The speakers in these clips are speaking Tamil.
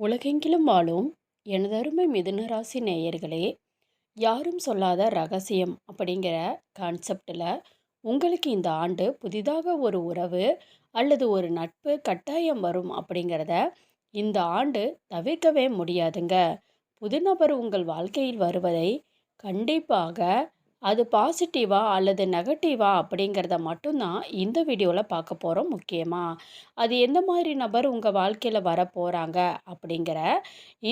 உலகெங்கிலும் வாழும் எனதருமை மிதுனராசி நேயர்களே யாரும் சொல்லாத ரகசியம் அப்படிங்கிற கான்செப்டில் உங்களுக்கு இந்த ஆண்டு புதிதாக ஒரு உறவு அல்லது ஒரு நட்பு கட்டாயம் வரும் அப்படிங்கிறத இந்த ஆண்டு தவிர்க்கவே முடியாதுங்க. புது நபர் உங்கள் வாழ்க்கையில் வருவதை கண்டிப்பாக அது பாசிட்டிவா அல்லது நெகட்டிவா அப்படிங்கிறத மட்டும்தான் இந்த வீடியோவில் பார்க்க போகிறோம் முக்கியமாக அது எந்த மாதிரி நபர் உங்கள் வாழ்க்கையில் வர போகிறாங்க அப்படிங்கிற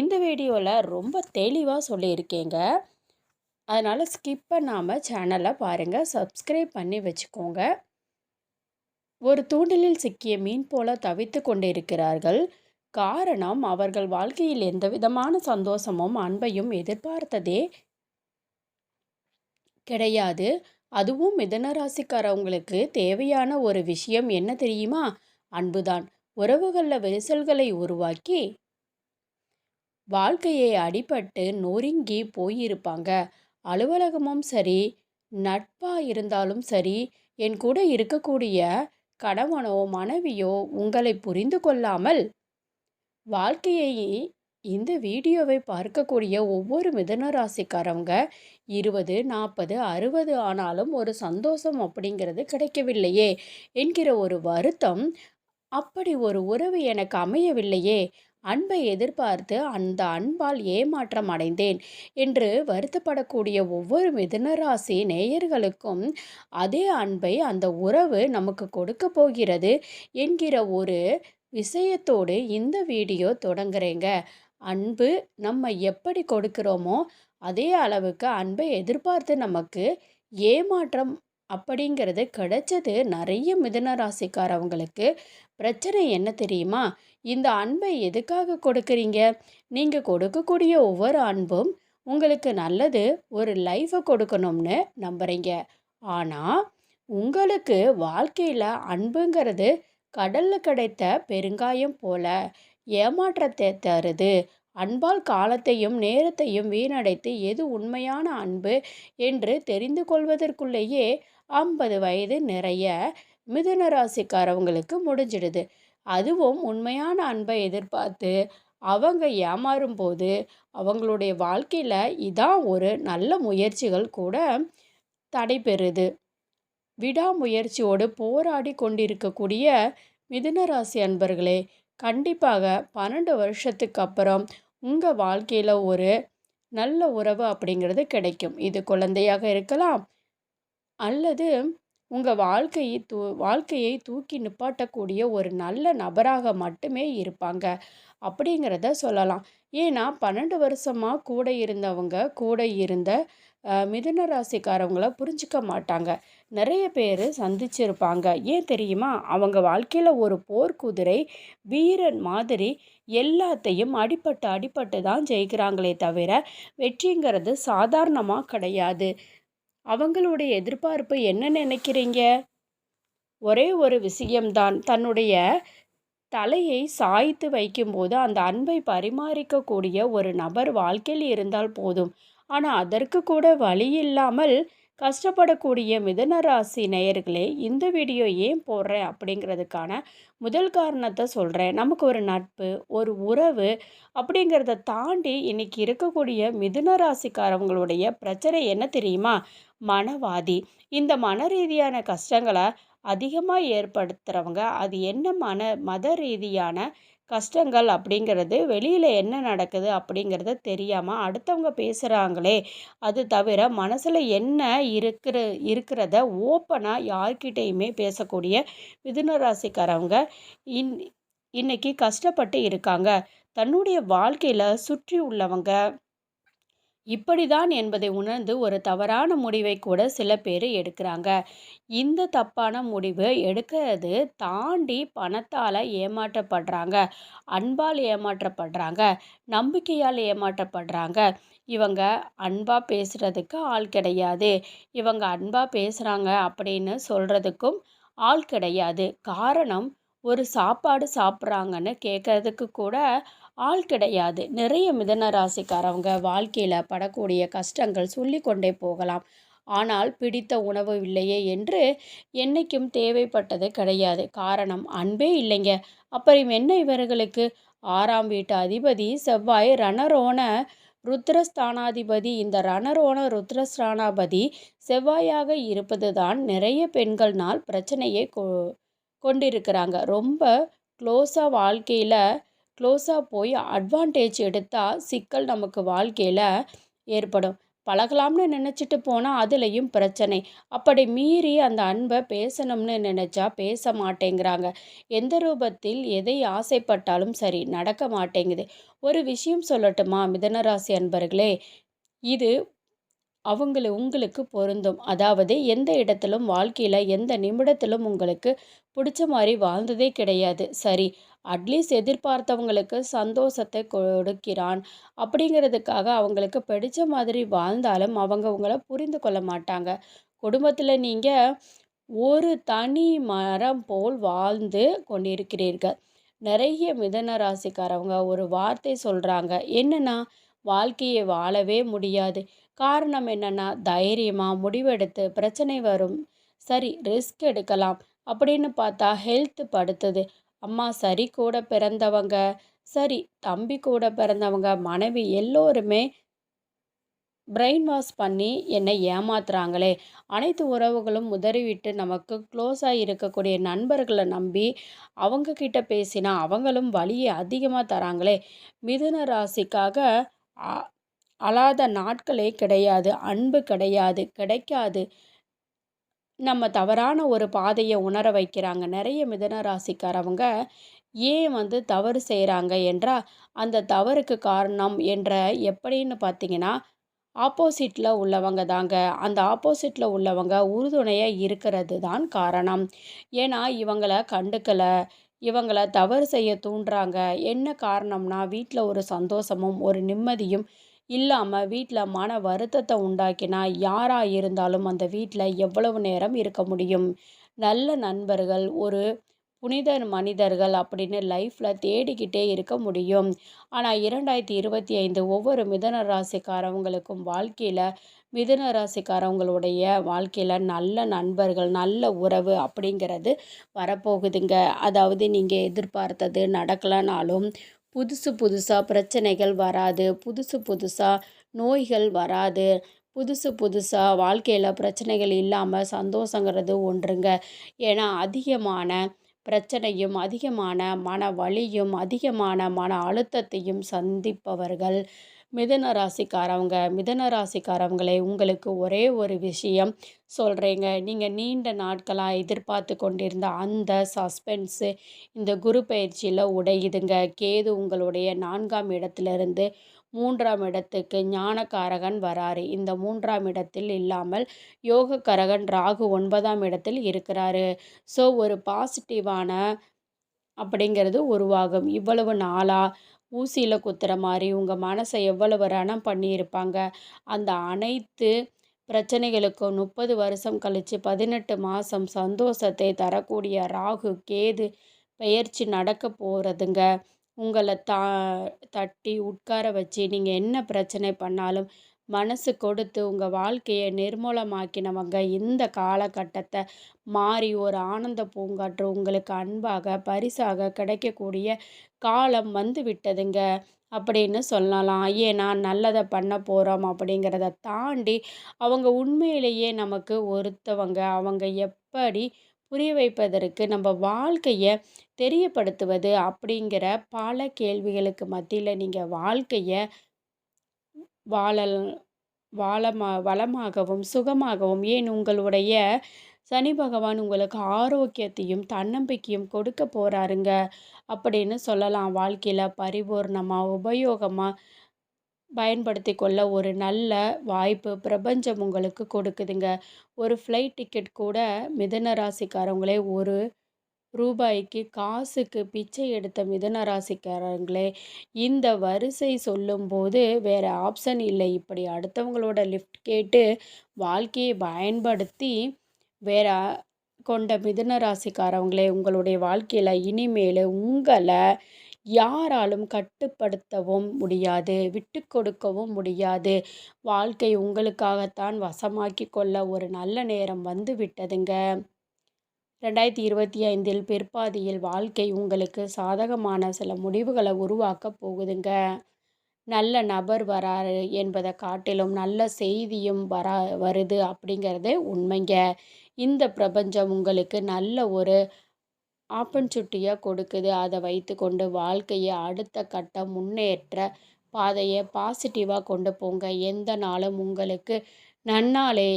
இந்த வீடியோவில் ரொம்ப தெளிவாக சொல்லியிருக்கேங்க. அதனால் ஸ்கிப் பண்ணாமல் சேனலை பாருங்கள் சப்ஸ்கிரைப் பண்ணி வச்சுக்கோங்க. ஒரு தூண்டலில் சிக்கிய மீன் போல தவித்து கொண்டிருக்கிறார்கள். காரணம் அவர்கள் வாழ்க்கையில் எந்த விதமான சந்தோஷமும் அன்பையும் எதிர்பார்த்ததே கிடையாது. அதுவும் மிதனராசிக்காரவங்களுக்கு தேவையான ஒரு விஷயம் என்ன தெரியுமா? அன்புதான். உறவுகளில் விரிசல்களை உருவாக்கி வாழ்க்கையை அடிபட்டு நொறுங்கி போயிருப்பாங்க. அலுவலகமும் சரி நட்பாக இருந்தாலும் சரி என் கூட இருக்கக்கூடிய கணவனோ மனைவியோ உங்களை புரிந்து கொள்ளாமல் வாழ்க்கையை இந்த வீடியோவை பார்க்கக்கூடிய ஒவ்வொரு மிதன ராசிக்காரவங்க இருபது நாற்பது அறுபது ஆனாலும் ஒரு சந்தோஷம் அப்படிங்கிறது கிடைக்கவில்லையே என்கிற ஒரு வருத்தம் அப்படி ஒரு உறவு எனக்கு அமையவில்லையே அன்பை எதிர்பார்த்து அந்த அன்பால் ஏமாற்றம் அடைந்தேன் என்று வருத்தப்படக்கூடிய ஒவ்வொரு மிதுனராசி நேயர்களுக்கும் அதே அன்பை அந்த உறவு நமக்கு கொடுக்க போகிறது என்கிற ஒரு விஷயத்தோடு இந்த வீடியோ தொடங்குறேங்க. அன்பு நம்ம எப்படி கொடுக்குறோமோ அதே அளவுக்கு அன்பை எதிர்பார்த்து நமக்கு ஏமாற்றம் அப்படிங்கிறது கிடைச்சது நிறைய மிதுன ராசிக்காரவங்களுக்கு. பிரச்சனை என்ன தெரியுமா? இந்த அன்பை எதுக்காக கொடுக்குறீங்க? நீங்கள் கொடுக்கக்கூடிய ஒவ்வொரு அன்பும் உங்களுக்கு நல்லது ஒரு லைஃப்பை கொடுக்கணும்னு நம்புகிறீங்க ஆனால் உங்களுக்கு வாழ்க்கையில் அன்புங்கிறது கடலில் கிடைத்த பெருங்காயம் போல. ஏமாற்றத்தை தருது. அன்பால் காலத்தையும் நேரத்தையும் வீணடைத்து எது உண்மையான அன்பு என்று தெரிந்து கொள்வதற்குள்ளேயே ஐம்பது வயது நிறைய மிதுன ராசிக்காரவங்களுக்கு முடிஞ்சிடுது. அதுவும் உண்மையான அன்பை எதிர்பார்த்து அவங்க ஏமாறும் போது அவங்களுடைய வாழ்க்கையில் இதான் ஒரு நல்ல முயற்சிகள் கூட தடைபெறுது. விடாமுயற்சியோடு போராடி கொண்டிருக்கக்கூடிய மிதுன ராசி அன்பர்களே கண்டிப்பாக பன்னெண்டு வருஷத்துக்கு அப்புறம் உங்கள் வாழ்க்கையில் ஒரு நல்ல உறவு அப்படிங்கிறது கிடைக்கும். இது குழந்தையாக இருக்கலாம் அல்லது உங்கள் வாழ்க்கையை தூ வாழ்க்கையை தூக்கி நிப்பாட்டக்கூடிய ஒரு நல்ல நபராக மட்டுமே இருப்பாங்க அப்படிங்கிறத சொல்லலாம். ஏன்னா பன்னெண்டு வருஷமாக கூட இருந்தவங்க கூட இருந்த மிதுன ராசிக்காரவங்கள புரிஞ்சிக்க மாட்டாங்க. நிறைய பேர் சந்திச்சிருப்பாங்க. ஏன் தெரியுமா? அவங்க வாழ்க்கையில் ஒரு போர்க்குதிரை வீரன் மாதிரி எல்லாத்தையும் அடிப்பட்டு அடிப்பட்டு தான் ஜெயிக்கிறாங்களே தவிர வெற்றிங்கிறது சாதாரணமாக கிடையாது. அவங்களுடைய எதிர்பார்ப்பு என்ன நினைக்கிறீங்க? ஒரே ஒரு விஷயம்தான். தன்னுடைய தலையை சாய்த்து வைக்கும்போது அந்த அன்பை பரிமாறிக்கக்கூடிய ஒரு நபர் வாழ்க்கையில் இருந்தால் போதும். ஆனால் அதற்கு கூட வழி இல்லாமல் கஷ்டப்படக்கூடிய மிதனராசி நேயர்களே இந்த வீடியோ ஏன் போடுறேன் அப்படிங்கிறதுக்கான முதல் காரணத்தை சொல்கிறேன் நமக்கு ஒரு நட்பு ஒரு உறவு அப்படிங்கிறத தாண்டி இன்னைக்கு இருக்கக்கூடிய மிதுன ராசிக்காரவங்களுடைய பிரச்சனை என்ன தெரியுமா? மனவாதி. இந்த மன ரீதியான கஷ்டங்களை அதிகமாக ஏற்படுத்துகிறவங்க அது என்ன மன மத ரீதியான கஷ்டங்கள் அப்படிங்கிறது வெளியில் என்ன நடக்குது அப்படிங்கிறத தெரியாமல் அடுத்தவங்க பேசுகிறாங்களே அது தவிர மனசில் என்ன இருக்கிற இருக்கிறத ஓப்பனாக யார்கிட்டையுமே பேசக்கூடிய மிதுன ராசிக்காரவங்க இன் இன்னைக்கு கஷ்டப்பட்டு இருக்காங்க. தன்னுடைய வாழ்க்கையில் சுற்றி உள்ளவங்க இப்படிதான் என்பதை உணர்ந்து ஒரு தவறான முடிவை கூட சில பேர் எடுக்கிறாங்க. இந்த தப்பான முடிவு எடுக்கிறது தாண்டி பணத்தால் ஏமாற்றப்படுறாங்க. அன்பால் ஏமாற்றப்படுறாங்க. நம்பிக்கையால் ஏமாற்றப்படுறாங்க. இவங்க அன்பாக பேசுகிறதுக்கு ஆள் கிடையாது. இவங்க அன்பாக பேசுகிறாங்க அப்படின்னு சொல்கிறதுக்கும் ஆள் கிடையாது. காரணம் ஒரு சாப்பாடு சாப்பிட்றாங்கன்னு கேட்கறதுக்கு கூட ஆள் கிடையாது. நிறைய மிதன ராசிக்காரவங்க வாழ்க்கையில் படக்கூடிய கஷ்டங்கள் சொல்லி கொண்டே போகலாம். ஆனால் பிடித்த உணவு இல்லையே என்று என்றைக்கும் தேவைப்பட்டது கிடையாது. காரணம் அன்பே இல்லைங்க. அப்புறம் என்ன இவர்களுக்கு? ஆறாம் வீட்டு அதிபதி செவ்வாய் ரணரோண ருத்ரஸ்தானாதிபதி. இந்த ரணரோண ருத்ரஸ்தானாபதி செவ்வாயாக இருப்பதுதான் நிறைய பெண்கள்னால் பிரச்சனையை கொ கொண்டிருக்கிறாங்க. ரொம்ப க்ளோஸாக வாழ்க்கையில் க்ளோஸாக போய் அட்வான்டேஜ் எடுத்தால் சிக்கல் நமக்கு வாழ்க்கையில் ஏற்படும். பழகலாம்னு நினச்சிட்டு போனால் அதுலேயும் பிரச்சனை. அப்படி மீறி அந்த அன்பை பேசணும்னு நினச்சா பேச மாட்டேங்கிறாங்க. எந்த ரூபத்தில் எதை ஆசைப்பட்டாலும் சரி நடக்க மாட்டேங்குது. ஒரு விஷயம் சொல்லட்டுமா மிதனராசி அன்பர்களே? இது அவங்கள உங்களுக்கு பொருந்தும். அதாவது எந்த இடத்திலும் வாழ்க்கையில் எந்த நிமிடத்திலும் உங்களுக்கு பிடிச்ச மாதிரி வாழ்ந்ததே கிடையாது. சரி அட்லீஸ்ட் எதிர்பார்த்தவங்களுக்கு சந்தோஷத்தை கொடுக்கிறான். அப்படிங்கிறதுக்காக அவங்களுக்கு பிடிச்ச மாதிரி வாழ்ந்தாலும் அவங்க உங்களை புரிந்து கொள்ள மாட்டாங்க. குடும்பத்தில் நீங்கள் ஒரு தனி மரம் போல் வாழ்ந்து கொண்டிருக்கிறீர்கள். நிறைய மிதன ராசிக்காரவங்க ஒரு வார்த்தை சொல்கிறாங்க என்னென்னா வாழ்க்கையை வாழவே முடியாது. காரணம் என்னென்னா தைரியமாக முடிவெடுத்து பிரச்சனை வரும். சரி ரிஸ்க் எடுக்கலாம். அப்படின்னு பார்த்தா ஹெல்த் படுத்துது. அம்மா சரி கூட பிறந்தவங்க சரி தம்பி கூட பிறந்தவங்க மனைவி எல்லோருமே பிரெயின் வாஷ் பண்ணி என்னை ஏமாத்துறாங்களே. அனைத்து உறவுகளும் உதறிவிட்டு நமக்கு க்ளோஸாக இருக்கக்கூடிய நண்பர்களை நம்பி அவங்கக்கிட்ட பேசினா அவங்களும் வழியை அதிகமாக தராங்களே. மிதுன ராசிக்காக அழாத நாட்களே கிடையாது அன்பு கிடையாது கிடைக்காது. நம்ம தவறான ஒரு பாதையை உணர வைக்கிறாங்க. நிறைய மிதன ராசிக்காரவங்க ஏன் வந்து தவறு செய்கிறாங்க என்றால் அந்த தவறுக்கு காரணம் என்ற எப்படின்னு பார்த்தீங்கன்னா ஆப்போசிட்டில் உள்ளவங்க தாங்க. அந்த ஆப்போசிட்டில் உள்ளவங்க உறுதுணையாக இருக்கிறது தான் காரணம். ஏன்னா இவங்களை கண்டுக்கலை இவங்களை தவறு செய்ய தூண்டுறாங்க. என்ன காரணம்னா வீட்டில் ஒரு சந்தோஷமும் ஒரு நிம்மதியும் இல்லாமல் வீட்டில் மன வருத்தத்தை உண்டாக்கினா யாராக இருந்தாலும் அந்த வீட்டில் எவ்வளவு நேரம் இருக்க முடியும்? நல்ல நண்பர்கள் ஒரு புனித மனிதர்கள் அப்படின்னு லைஃப்பில் தேடிக்கிட்டே இருக்க முடியும். ஆனால் இரண்டாயிரத்தி இருபத்தி ஐந்து ஒவ்வொரு மிதன ராசிக்காரவங்களுக்கும் வாழ்க்கையில் மிதன ராசிக்காரவங்களுடைய வாழ்க்கையில் நல்ல நண்பர்கள் நல்ல உறவு அப்படிங்கிறது வரப்போகுதுங்க. அதாவது நீங்கள் எதிர்பார்த்தது நடக்கலைனாலும் புதுசு புதுசாக பிரச்சனைகள் வராது புதுசு புதுசாக நோய்கள் வராது புதுசு புதுசாக வாழ்க்கையில் பிரச்சனைகள் இல்லாமல் சந்தோஷங்கிறது ஒன்றுங்க. ஏன்னா அதிகமான பிரச்சனையும் அதிகமான மன வலியும் அதிகமான மன அழுத்தத்தையும் சந்திப்பவர்கள். மிதன ராசிக்காரவங்க மிதன ராசிக்காரவங்களே உங்களுக்கு ஒரே ஒரு விஷயம் சொல்கிறேங்க நீங்கள் நீண்ட நாட்களாக எதிர்பார்த்து கொண்டிருந்த அந்த சஸ்பென்ஸு இந்த குரு பயிற்சியில் உடையுதுங்க. கேது உங்களுடைய நான்காம் இடத்துலேருந்து மூன்றாம் இடத்துக்கு ஞானக்காரகன் வராரு. இந்த மூன்றாம் இடத்தில் இல்லாமல் யோகக்காரகன் ராகு ஒன்பதாம் இடத்தில் இருக்கிறாரு. ஸோ ஒரு பாசிட்டிவான அப்படிங்கிறது உருவாகும். இவ்வளவு நாளாக ஊசியில் குத்துற மாதிரி உங்கள் மனசை எவ்வளவு ரணம் பண்ணியிருப்பாங்க? அந்த அனைத்து பிரச்சனைகளுக்கும் முப்பது வருஷம் கழித்து பதினெட்டு மாதம் சந்தோஷத்தை தரக்கூடிய ராகு கேது பெயர்ச்சி நடக்க போகிறதுங்க உங்களை தா தட்டி உட்கார வச்சு நீங்கள் என்ன பிரச்சனை பண்ணாலும் மனசு கொடுத்து உங்கள் வாழ்க்கையை நிர்மூலமாக்கினவங்க இந்த காலகட்டத்தை மாறி ஒரு ஆனந்த பூங்காற்று உங்களுக்கு அன்பாக பரிசாக கிடைக்கக்கூடிய காலம் வந்து விட்டதுங்க அப்படின்னு சொல்லலாம். ஏன்னா நல்லதை பண்ண போகிறோம் அப்படிங்கிறத தாண்டி அவங்க உண்மையிலேயே நமக்கு ஒருத்தவங்க. அவங்க எப்படி புரிய வைப்பதற்கு நம்ம வாழ்க்கையை தெரியப்படுத்துவது அப்படிங்கிற பல கேள்விகளுக்கு மத்தியில் நீங்கள் வாழ்க்கையை வாழல் வாழமா வளமாகவும் சுகமாகவும் ஏன் உங்களுடைய சனி பகவான் உங்களுக்கு ஆரோக்கியத்தையும் தன்னம்பிக்கையும் கொடுக்க போகிறாருங்க அப்படின்னு சொல்லலாம். வாழ்க்கையில் பரிபூர்ணமாக உபயோகமாக பயன்படுத்தி கொள்ள ஒரு நல்ல வாய்ப்பு பிரபஞ்சம் உங்களுக்கு கொடுக்குதுங்க. ஒரு ஃப்ளைட் டிக்கெட் கூட மிதன ராசிக்காரவங்களே ஒரு ரூபாய்க்கு காசுக்கு பிச்சை எடுத்த மிதன ராசிக்காரங்களே இந்த வரிசை சொல்லும்போது வேறு ஆப்ஷன் இல்லை. இப்படி அடுத்தவங்களோட லிஃப்ட் கேட்டு வாழ்க்கையை பயன்படுத்தி வேற கொண்ட மிதன ராசிக்காரவங்களே உங்களுடைய வாழ்க்கையில் இனிமேல் உங்களை யாராலும் கட்டுப்படுத்தவும் முடியாது விட்டு கொடுக்கவும் முடியாது. வாழ்க்கை உங்களுக்காகத்தான் வசமாக்கி கொள்ள ஒரு நல்ல நேரம் வந்து விட்டதுங்க. ரெண்டாயிரத்தி இருபத்தி ஐந்தில் பிற்பாதியில் வாழ்க்கை உங்களுக்கு சாதகமான சில முடிவுகளை உருவாக்க போகுதுங்க. நல்ல நபர் வராரு என்பதை காட்டிலும் நல்ல செய்தியும் வரா வருது அப்படிங்கிறதே உண்மைங்க. இந்த பிரபஞ்சம் உங்களுக்கு நல்ல ஒரு ஆப்பர்ச்சுனிட்டியாக கொடுக்குது. அதை வைத்துக்கொண்டு வாழ்க்கையை அடுத்த கட்ட முன்னேற்ற பாதையை பாசிட்டிவாக கொண்டு போங்க. எந்த நாளும் உங்களுக்கு நன்னாளே.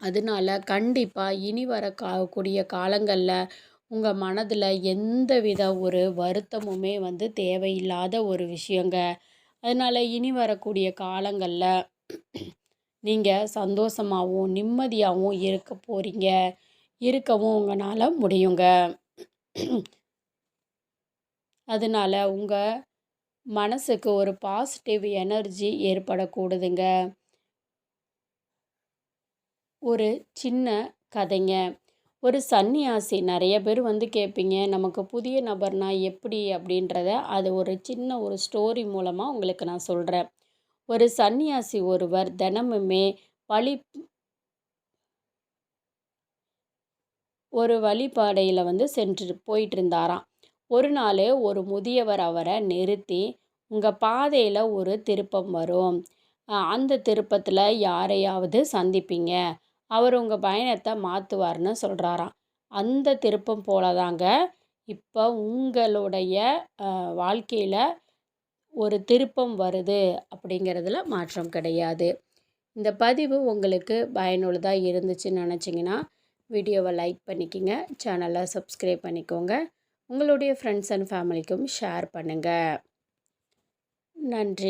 அதனால கண்டிப்பாக இனி வர கா கூடிய காலங்களில் உங்கள் மனதில் எந்த வித ஒரு வருத்தமுமே வந்து தேவையில்லாத ஒரு விஷயங்க. அதனால் இனி வரக்கூடிய காலங்களில் நீங்கள் சந்தோஷமாகவும் நிம்மதியாகவும் இருக்க போகிறீங்க இருக்கவும் உங்களால் முடியுங்க. அதனால உங்கள் மனசுக்கு ஒரு பாசிட்டிவ் எனர்ஜி ஏற்படக்கூடுதுங்க. ஒரு சின்ன கதைங்க. ஒரு சன்னியாசி நிறைய பேர் வந்து கேட்பீங்க நமக்கு புதிய நபர்னா எப்படி? அப்படின்றத அது ஒரு சின்ன ஒரு ஸ்டோரி மூலமாக உங்களுக்கு நான் சொல்கிறேன் ஒரு சன்னியாசி ஒருவர் தினமுமே வழி ஒரு வழிபாடையில் வந்து சென்று போயிட்டு இருந்தாராம் ஒரு நாள் ஒரு முதியவர் அவரை நிறுத்தி உங்கள் பாதையில் ஒரு திருப்பம் வரும். அந்த திருப்பத்தில் யாரையாவது சந்திப்பீங்க. அவர் உங்கள் பயணத்தை மாற்றுவார்னு சொல்கிறாராம் அந்த திருப்பம் போல தாங்க இப்போ உங்களுடைய வாழ்க்கையில் ஒரு திருப்பம் வருது அப்படிங்கிறதுல மாற்றம் கிடையாது. இந்த பதிவு உங்களுக்கு பயனுள்ளதாக இருந்துச்சுன்னு நினச்சிங்கன்னா வீடியோவை லைக் பண்ணிக்கோங்க சேனலை சப்ஸ்கிரைப் பண்ணிக்கோங்க. உங்களுடைய ஃப்ரெண்ட்ஸ் அண்ட் ஃபேமிலிக்கும் ஷேர் பண்ணுங்கள் நன்றி.